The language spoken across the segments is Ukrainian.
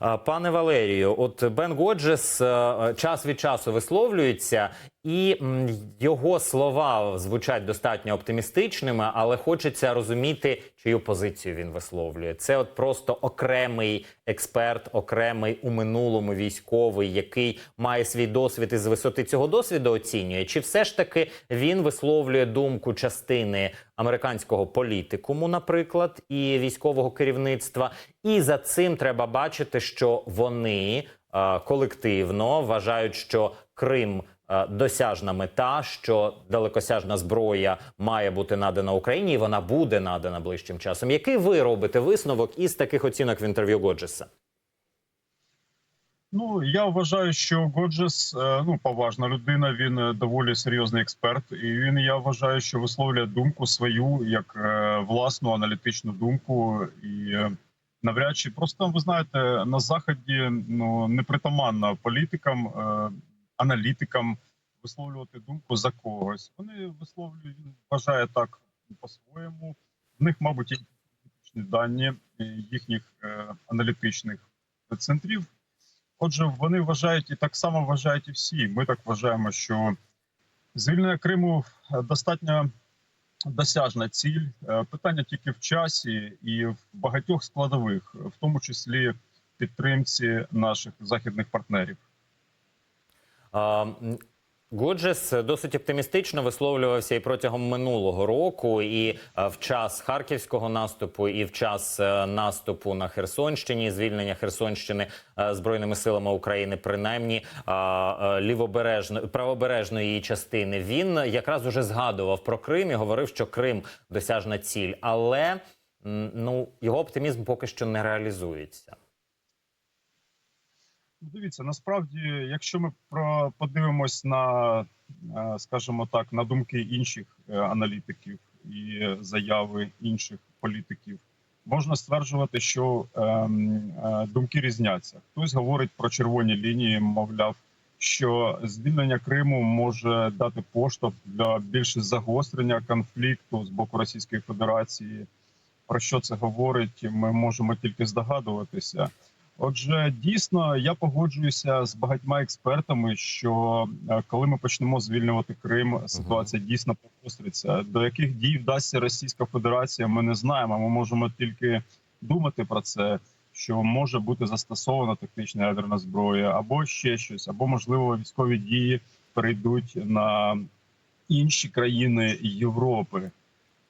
Пане Валерію, от Бен Годжес е, час від часу висловлюється, і його слова звучать достатньо оптимістичними, але хочеться розуміти, чию позицію він висловлює. Це от просто окремий експерт, окремий у минулому військовий, який має свій досвід і з висоти цього досвіду оцінює. Чи все ж таки він висловлює думку частини американського політикуму, наприклад, і військового керівництва? І за цим треба бачити, що вони е, колективно вважають, що Крим досяжна мета, що далекосяжна зброя має бути надана Україні, і вона буде надана ближчим часом. Який ви робите висновок із таких оцінок в інтерв'ю Годжеса? Ну я вважаю, що Годжес е, ну поважна людина. Він е, доволі серйозний експерт, і він я вважаю, що висловлює думку свою як е, власну аналітичну думку. І е, навряд чи просто ви знаєте, на заході ну непритаманна політикам, е, аналітикам висловлювати думку за когось. Вони висловлюють він вважає так по-своєму. В них, мабуть, є дані е, їхніх е, аналітичних центрів. Отже, вони вважають і так само вважають і всі. Ми так вважаємо, що звільнення Криму е, достатньо досяжна ціль. Питання тільки в часі і в багатьох складових, в тому числі підтримці наших західних партнерів. Годжес досить оптимістично висловлювався і протягом минулого року, і е, в час харківського наступу, і в час е, наступу на Херсонщині, звільнення Херсонщини е, збройними силами України, принаймні лівобережної правобережної частини. Він якраз уже згадував про Крим і говорив, що Крим досяжна ціль, але ну його оптимізм поки що не реалізується. Дивіться, насправді, якщо ми про подивимось на, е, скажімо так, на думки інших е, аналітиків і заяви інших політиків, можна стверджувати, що ем, е, думки різняться. Хтось говорить про червоні лінії, мовляв, що звільнення Криму може дати поштовх для більше загострення конфлікту з боку Російської Федерації. Про що це говорить? Ми можемо тільки здогадуватися. Отже, дійсно, я погоджуюся з багатьма експертами, що е, коли ми почнемо звільнювати Крим, ситуація дійсно погостриться. До яких дій вдасться Російська Федерація, ми не знаємо. Ми можемо тільки думати про це, що може бути застосована тактична ядерна зброя, або ще щось, або можливо військові дії перейдуть на інші країни Європи.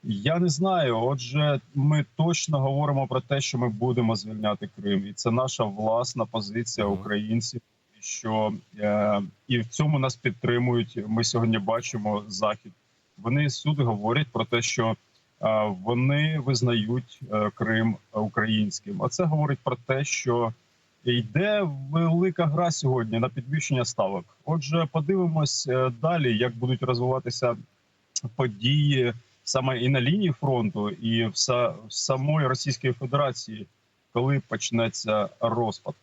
Я не знаю. Отже, ми точно говоримо про те, що ми будемо звільняти Крим, і це наша власна позиція українців. Що е, і в цьому нас підтримують. Ми сьогодні бачимо захід. Вони всюди говорять про те, що е, вони визнають е, Крим українським. А це говорить про те, що йде велика гра сьогодні на підвищення ставок. Отже, подивимось е, далі, як будуть розвиватися події саме і на лінії фронту, і в, са, в самої Російської Федерації, коли почнеться розпад.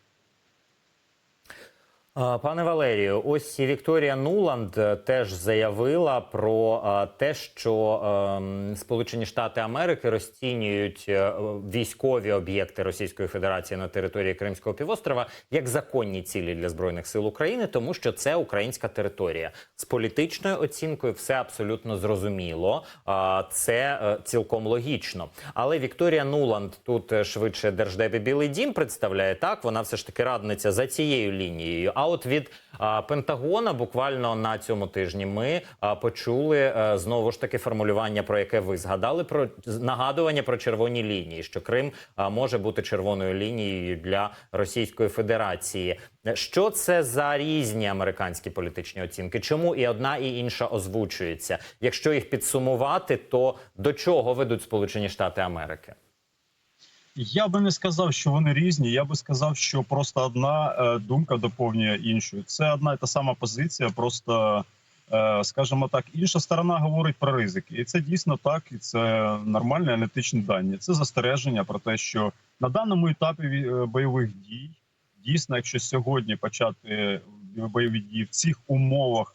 Пане Валерію, ось Вікторія Нуланд е, теж заявила про е, те, що ем, Сполучені Штати Америки розцінюють е, військові об'єкти Російської Федерації на території Кримського півострова як законні цілі для збройних сил України, тому що це українська територія з політичною оцінкою. Все абсолютно зрозуміло. Це цілком логічно. Але Вікторія Нуланд тут швидше держдепі Білий Дім представляє так. Вона все ж таки радниця за цією лінією. От від Пентагона буквально на цьому тижні ми почули е, знову ж таки формулювання, про яке ви згадали про нагадування про червоні лінії, що Крим може бути червоною лінією для Російської Федерації. Що це за різні американські політичні оцінки? Чому і одна, і інша озвучується? Якщо їх підсумувати, то до чого ведуть Сполучені Штати Америки? Я би не сказав, що вони різні. Я би сказав, що просто одна е, думка доповнює іншу. Це одна і та сама позиція, просто. е, Скажімо так, інша сторона говорить про ризики, і це дійсно так, і це нормальні аналітичні дані. Це застереження про те, що на даному етапі е, бойових дій дійсно, якщо сьогодні почати бойові дії в цих умовах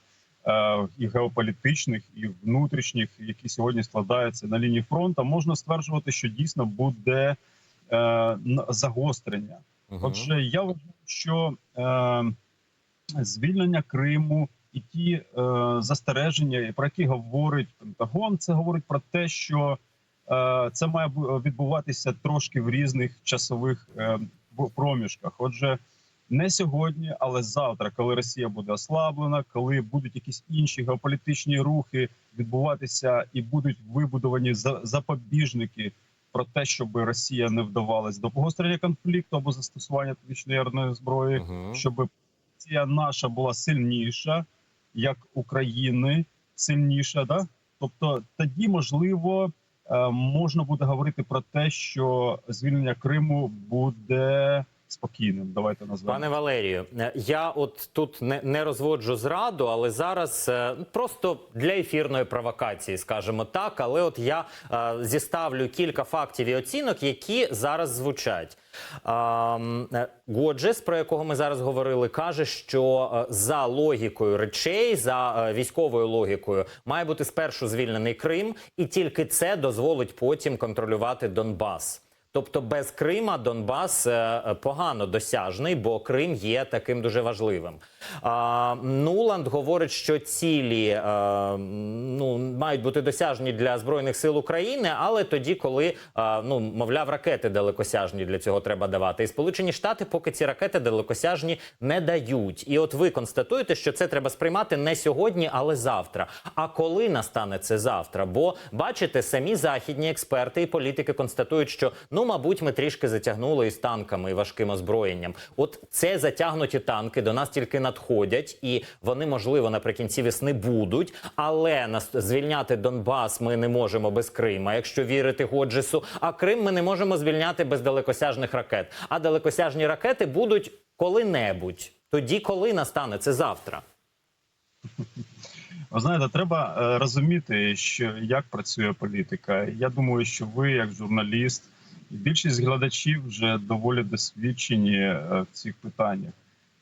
і геополітичних, і внутрішніх, які сьогодні складаються на лінії фронту, можна стверджувати, що дійсно буде загострення. Мгм. Отже, я вважаю, що е, звільнення Криму і ті е, застереження, про які говорить Пентагон, це говорить про те, що е, це має відбуватися трошки в різних часових е, проміжках. Отже, не сьогодні, але завтра, коли Росія буде ослаблена, коли будуть якісь інші геополітичні рухи відбуватися і будуть вибудовані за- запобіжники про те, щоб Росія не вдавалась до погострення конфлікту або застосування тактичної ядерної зброї, Мгм. щоб Росія наша була сильніша, як України, сильніша. Да? Тобто тоді можливо е, можна буде говорити про те, що звільнення Криму буде спокійним. Давайте назвемо. Пане Валерію, е, я от тут не, не розводжу зраду, але зараз е, просто для ефірної провокації, скажімо так. Але от я е, зіставлю кілька фактів і оцінок, які зараз звучать. Е, Годжес, про якого ми зараз говорили, каже, що е, за логікою речей, за військовою логікою, має бути спершу звільнений Крим, і тільки це дозволить потім контролювати Донбас. Тобто без Крима Донбас е, е, погано досяжний, бо Крим є таким дуже важливим. А, Нуланд говорить, що цілі е, ну, мають бути досяжні для збройних сил України, але тоді, коли е, ну мовляв, ракети далекосяжні для цього треба давати. І Сполучені Штати поки ці ракети далекосяжні не дають. І от ви констатуєте, що це треба сприймати не сьогодні, але завтра. А коли настане це завтра? Бо бачите, самі західні експерти і політики констатують, що ну, мабуть, ми трішки затягнули із танками і важким озброєнням. От це затягнуті танки до нас тільки надходять, і вони, можливо, наприкінці весни будуть. Але нас звільняти Донбас ми не можемо без Крима, якщо вірити Годжесу. А Крим ми не можемо звільняти без далекосяжних ракет. А далекосяжні ракети будуть коли-небудь. Тоді, коли настане це завтра. Ви знаєте, треба е, розуміти, що як працює політика. Я думаю, що ви, як журналіст, більшість глядачів вже доволі досвідчені е, в цих питаннях.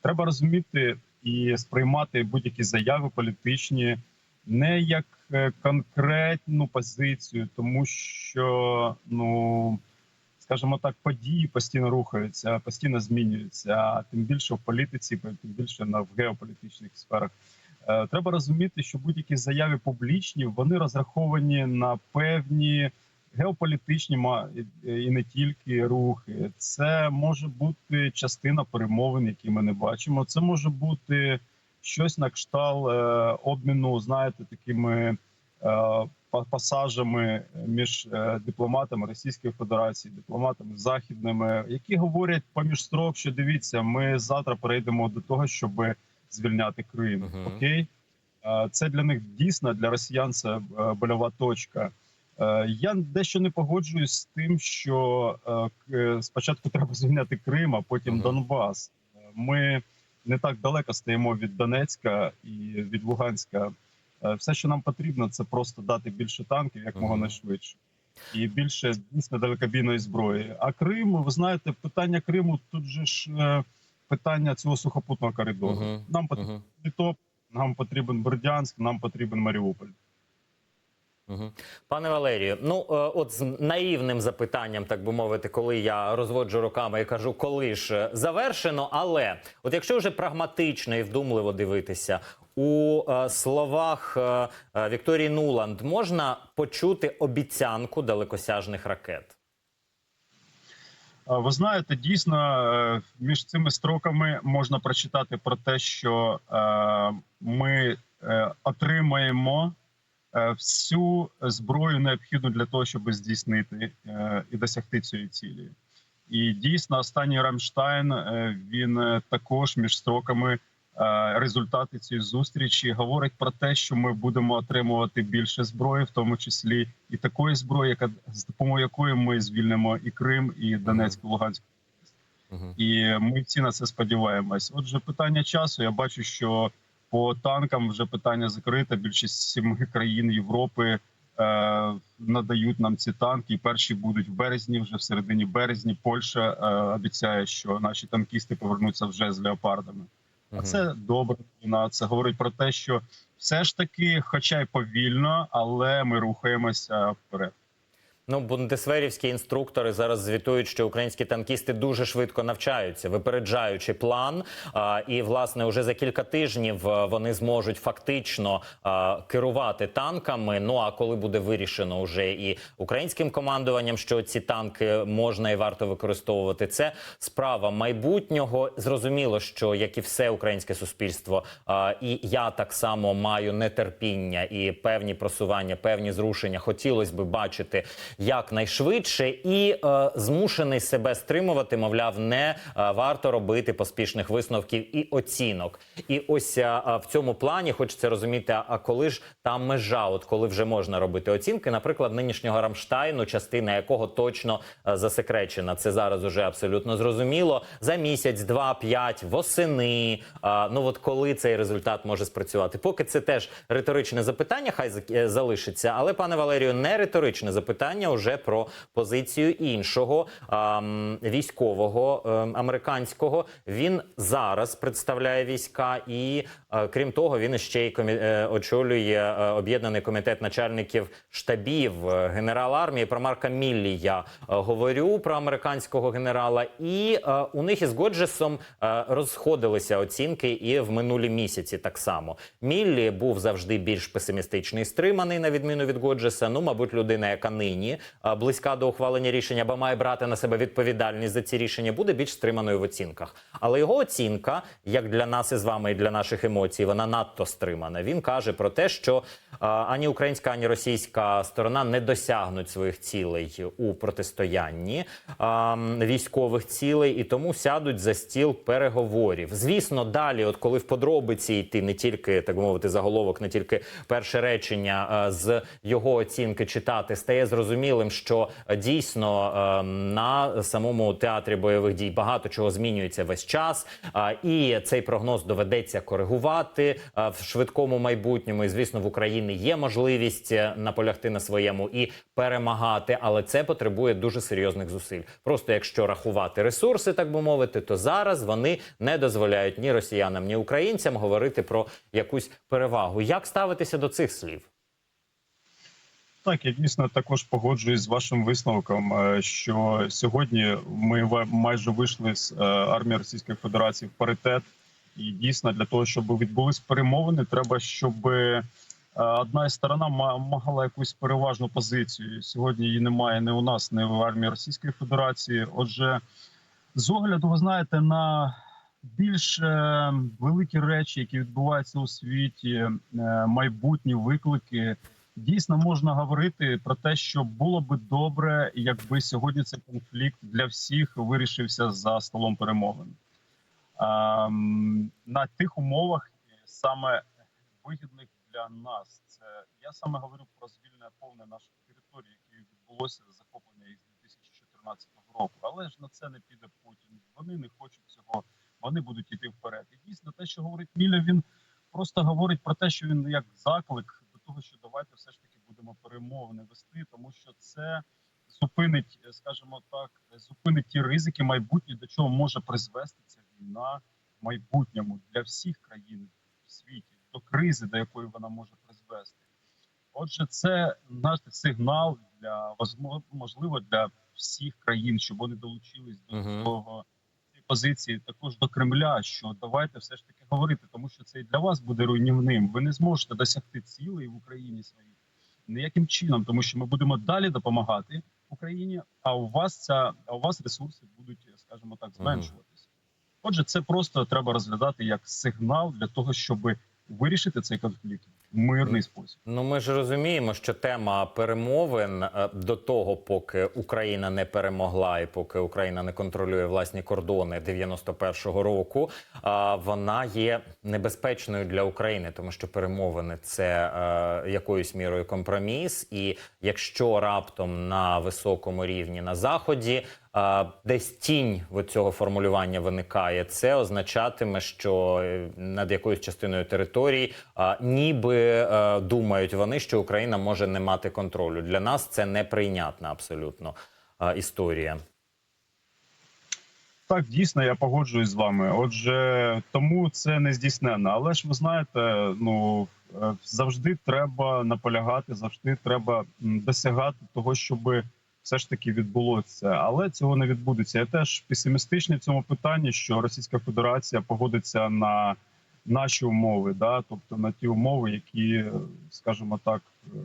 Треба розуміти і сприймати будь-які заяви політичні не як е, конкретну позицію, тому що ну. Скажімо так, події постійно рухаються, постійно змінюються. А тим більше в політиці, тим більше на в геополітичних сферах. Е, Треба розуміти, що будь-які заяви публічні вони розраховані на певні геополітичні і не тільки рухи. Це може бути частина перемовин, які ми не бачимо. Це може бути щось на кшталт е, обміну, знаєте, такими е, пасажами між е, дипломатами Російської Федерації, дипломатами західними, які говорять поміж строк, що дивіться, ми завтра перейдемо до того, щоб звільняти Крим. Окей, це для них дійсно для росіян це больова точка. Е, Я дещо не погоджуюсь з тим, що е, спочатку треба звільняти Крим, а потім Мгм. Донбас. Е, Ми не так далеко стоїмо від Донецька і від Луганська. Е, Все, що нам потрібно, це просто дати більше танків, як мога найшвидше, і більше дійсно далекобійної зброї. А Крим, ви знаєте, питання Криму тут же ж е, питання цього сухопутного коридору. Мгм. Нам потрібен Мгм. Літоп, нам потрібен Бердянськ, нам потрібен Маріуполь. Пане Валерію, ну е, от з наївним запитанням, так би мовити, коли я розводжу руками і кажу, коли ж е, завершено. Але от якщо вже прагматично і вдумливо дивитися, у е, словах е, е, Вікторії Нуланд можна почути обіцянку далекосяжних ракет. Ви знаєте, дійсно між цими строками можна прочитати про те, що е, ми е, отримаємо всю зброю необхідну для того, щоб здійснити е, і досягти цієї цілі. І дійсно, останній Рамштайн е, він е, також між строками е, результати цієї зустрічі говорить про те, що ми будемо отримувати більше зброї, в тому числі і такої зброї, яка з допомогою якої ми звільнимо і Крим, і Донецьк, і Луганськ. Мгм. І ми всі на це сподіваємось. Отже, питання часу. Я бачу, що по танкам вже питання закрите. Більшість сіми країн Європи е, надають нам ці танки. І перші будуть в березні, вже в середині березні. Польща е, обіцяє, що наші танкісти повернуться вже з леопардами. А це добре. новина. Це говорить про те, що все ж таки, хоча й повільно, але ми рухаємося вперед. Ну, бундесверівські інструктори зараз звітують, що українські танкісти дуже швидко навчаються, випереджаючи план. А, і власне уже за кілька тижнів вони зможуть фактично а, керувати танками. Ну а коли буде вирішено вже і українським командуванням, що ці танки можна і варто використовувати, це справа майбутнього. Зрозуміло, що як і все українське суспільство, а, і я так само маю нетерпіння і певні просування, певні зрушення. Хотілося би бачити якнайшвидше, і е, змушений себе стримувати. Мовляв, не е, варто робити поспішних висновків і оцінок. І ось е, е, в цьому плані хочеться розуміти, а коли ж та межа, от коли вже можна робити оцінки, наприклад, нинішнього Рамштайну, частина якого точно е, засекречена. Це зараз уже абсолютно зрозуміло. За місяць, два, п'ять, восени. А, ну от коли цей результат може спрацювати? Поки це теж риторичне запитання, хай е, залишиться. Але пане Валерію, не риторичне запитання вже про позицію іншого а, м, військового ем, американського. Він зараз представляє війська, і е, крім того, він ще й комі... е, очолює е, об'єднаний комітет начальників штабів е, генерал армії. Про Марка Міллі я е, говорю про американського генерала, і е, у них із Годжесом е, розходилися оцінки і в минулі місяці. Так само Міллі був завжди більш песимістичний, стриманий на відміну від Годжеса. Ну, мабуть, людина, яка нині близька до ухвалення рішення, або має брати на себе відповідальність за ці рішення, буде більш стриманою в оцінках. Але його оцінка, як для нас із вами, і для наших емоцій, вона надто стримана. Він каже про те, що ані українська, ані російська сторона не досягнуть своїх цілей у протистоянні військових цілей, і тому сядуть за стіл переговорів. Звісно, далі, от коли в подробиці йти не тільки так мовити заголовок, не тільки перше речення з його оцінки читати, стає зрозумілим, що е, дійсно е, на самому театрі бойових дій багато чого змінюється весь час, і цей прогноз доведеться коригувати в швидкому майбутньому. І звісно, в Україні є можливість е, наполягти на своєму і перемагати, але це потребує дуже серйозних зусиль. Просто якщо рахувати ресурси, так би мовити, то зараз вони не дозволяють ні росіянам, ні українцям говорити про якусь перевагу. Як ставитися до цих слів? Так, я дійсно також погоджуюсь з вашим висновком, е, що сьогодні ми майже вийшли з е, армії Російської Федерації в паритет, і дійсно для того, щоб відбулись перемовини, треба, щоб е, одна із сторона мала якусь переважну позицію. Сьогодні її немає ні у нас, ні в армії Російської Федерації. Отже, з огляду, ви знаєте, на більш великі речі, які відбуваються у світі, майбутні виклики. Дійсно можна говорити про те, що було би добре, якби сьогодні цей конфлікт для всіх вирішився за столом перемовин. Ем, на тих умовах е, саме вигідних для нас. Це я саме говорю про звільнення повне наших територій, які відбулося захоплення із 2014 року. Але ж на це не піде Путін. Вони не хочуть цього. Вони будуть йти вперед. І дійсно, те, що говорить Міля, він просто говорить про те, що він як заклик того, що давайте все ж таки будемо перемовини вести, тому що це зупинить, е, скажімо так, зупинить ті ризики майбутні, до чого може призвести ця війна в майбутньому для всіх країн в світі, до кризи, до якої вона може призвести. Отже, це наш сигнал для можливо для всіх країн, щоб вони долучились до цього позиції, також до Кремля. Що давайте все ж таки говорити, тому що це і для вас буде руйнівним. Ви не зможете досягти цілей в Україні своїх ніяким чином, тому що ми будемо далі допомагати Україні. А у вас ця а у вас ресурси будуть, скажімо так, зменшуватися. Отже, це просто треба розглядати як сигнал для того, щоб вирішити цей конфлікт мирний спосіб. Ну, ми ж розуміємо, що тема перемовин е, до того, поки Україна не перемогла, і поки Україна не контролює власні кордони 91-го року, а, вона є небезпечною для України, тому що перемовини це е, якоюсь мірою компроміс. І якщо раптом на високому рівні на заході десь тінь цього формулювання виникає, це означатиме, що е, над якоюсь частиною території ніби е, думають вони, що Україна може не мати контролю. Для нас це неприйнятна абсолютно історія. Так, дійсно, я погоджуюсь з вами. Отже, тому це не здійсненно. Але ж ви знаєте, ну е, завжди треба наполягати, завжди треба досягати того, щоб все ж таки відбулося, але цього не відбудеться. Я теж песимістичний в цьому питанні, що Російська Федерація погодиться на наші умови, да, тобто на ті умови, які, скажімо так, е,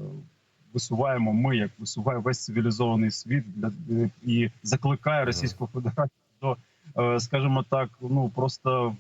висуваємо ми, як висуває весь цивілізований світ для і закликає Російську Федерацію до, е, скажімо так, ну просто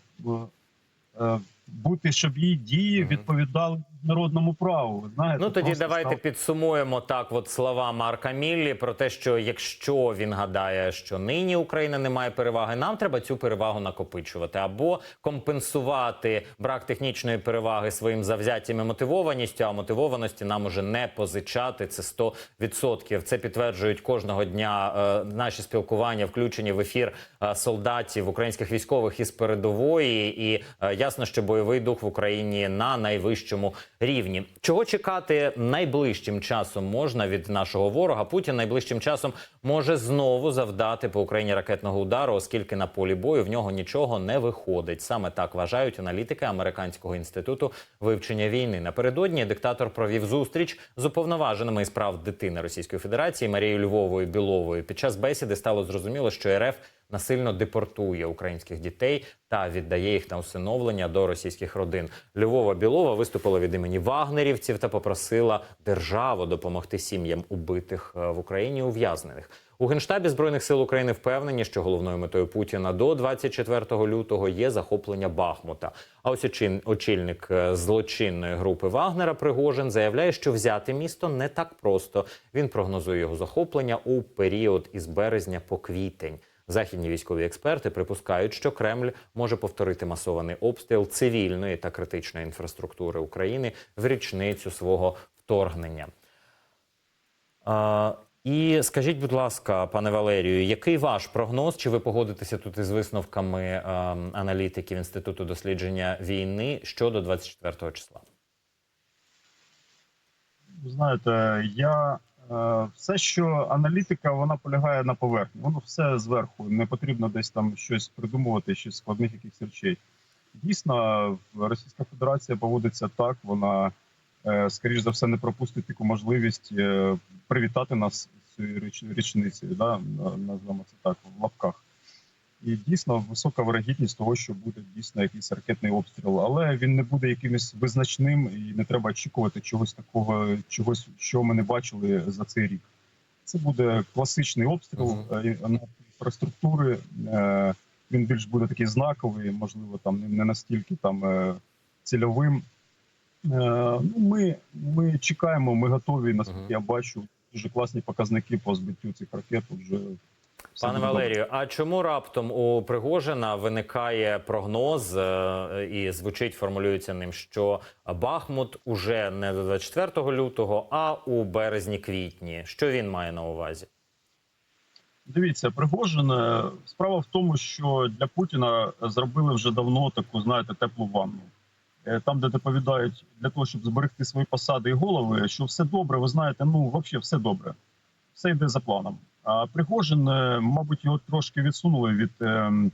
е, бути, щоб її дії відповідали народному праву. Знаєте, Ну тоді давайте став- підсумуємо так. От слова Марка Міллі про те, що якщо він гадає, що нині Україна не має переваги, нам треба цю перевагу накопичувати або компенсувати брак технічної переваги своїм завзяттям і мотивованістю. А мотивованості нам уже не позичати. Це 100%. Це підтверджують кожного дня е, наші спілкування, включені в ефір е, солдатів українських військових із передової. І е, ясно, що бойовий дух в Україні на найвищому рівні. Чого чекати найближчим часом можна від нашого ворога? Путін найближчим часом може знову завдати по Україні ракетного удару, оскільки на полі бою в нього нічого не виходить. Саме так вважають аналітики американського інституту вивчення війни. Напередодні диктатор провів зустріч з уповноваженими із прав дитини Російської Федерації Марією Львовою Біловою. Під час бесіди стало зрозуміло, що РФ насильно депортує українських дітей та віддає їх на усиновлення до російських родин. Львова Білова виступила від імені вагнерівців та попросила державу допомогти сім'ям убитих е, в Україні ув'язнених. У генштабі збройних сил України впевнені, що головною метою Путіна до 24 лютого є захоплення Бахмута. А ось очільник е, злочинної групи Вагнера Пригожин заявляє, що взяти місто не так просто. Він прогнозує його захоплення у період із березня по квітень. Західні військові експерти припускають, що Кремль може повторити масований обстріл цивільної та критичної інфраструктури України в річницю свого вторгнення. А, і скажіть, будь ласка, пане Валерію, який ваш прогноз? Чи ви погодитеся тут із висновками е, аналітиків Інституту дослідження війни щодо 24 числа? Знаєте, я все, що аналітика, вона полягає на поверхні. Воно все зверху. Не потрібно десь там щось придумувати, щось складних якихось речей. Дійсно, Російська Федерація поводиться так. Вона е, скоріш за все не пропустить таку можливість е, привітати нас з цією річницею, да, на- назвемо це так в лапках. І дійсно висока вирогідність того, що буде дійсно якийсь ракетний обстріл, але він не буде якимось визначним, і не треба очікувати чогось такого, чогось, що ми не бачили за цей рік. Це буде класичний обстріл Мгм. е, на інфраструктури. Е, Він більш буде такий знаковий, можливо, там не- настільки там е, цільовим. Е, Ну, ми, ми чекаємо, ми готові. Наскільки Мгм. я бачу, дуже класні показники по збиттю цих ракет. Вже Пане. Валерію, а чому раптом у Пригожина виникає прогноз е, і звучить, формулюється ним, що Бахмут уже не до 24 лютого, а у березні-квітні? Що він має на увазі? Дивіться, Пригожин. е, Справа в тому, що для Путіна зробили вже давно таку, знаєте, теплу ванну. Е, Там, де доповідають для того, щоб зберегти свої посади і голови, що все добре, ви знаєте, ну взагалі все добре, все йде за планом. А Пригожин, е, мабуть, його трошки відсунули від ем,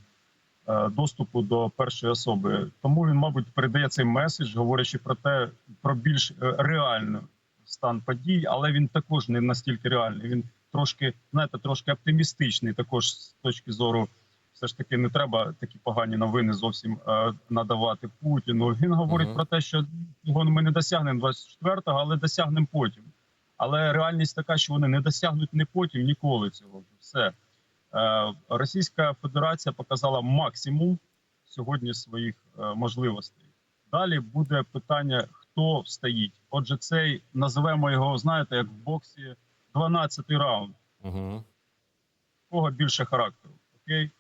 е, доступу до першої особи. Тому він, мабуть, передає цей меседж, говорячи про те, про більш е, реальний стан подій, але він також не настільки реальний. Він трошки, знаєте, трошки оптимістичний, також з точки зору. Все ж таки не треба такі погані новини зовсім е, надавати Путіну. Він говорить Мгм. про те, що його ми не досягнемо 24-го, але досягнемо потім. Але реальність така, що вони не досягнуть не потім, ніколи цього. Все е, Російська Федерація показала максимум сьогодні своїх е, можливостей. Далі буде питання, хто встоїть. Отже, цей називаємо його, знаєте, як в боксі 12-й раунд. Угу. Кого більше характеру? Окей.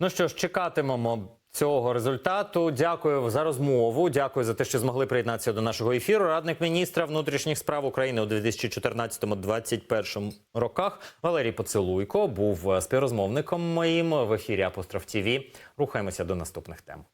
Ну що ж, чекатимемо цього результату. Дякую за розмову. Дякую за те, що змогли приєднатися до нашого ефіру. Радник міністра внутрішніх справ України у 2014-2021 роках Валерій Поцелуйко був співрозмовником моїм в ефірі Апостроф ТІВІ. Рухаємося до наступних тем.